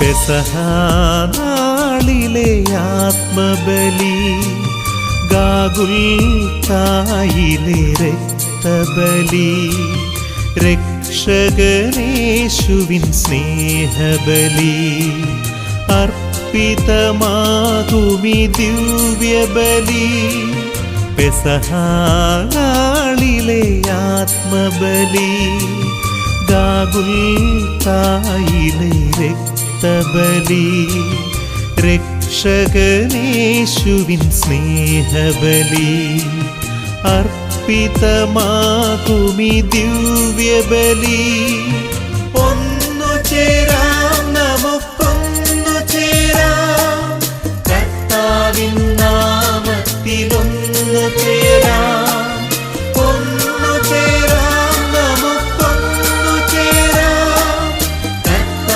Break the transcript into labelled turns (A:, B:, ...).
A: പെസഹാനാളിലെ ആത്മബലി ഗാഗുൽത്തായിലെ രക്തബലി. രക്ഷകനേശുവിൻ സ്നേഹബലി. അർപ്പിതമാകുമി ദിവ്യബലി. പെസഹാനാളിലെ ആത്മബലി ഗാഗുൽത്തായിലെ ഹൃതബലി രക്ഷകനേശുവിൻ സ്നേഹബലി അർപ്പിതമാകുമി ദിവ്യബലി. ഒന്നു ചേരാം നമുക്കൊന്നു ചേരാം. കർത്താവിൻ നാമത്തിലൊന്നു ചേരാം.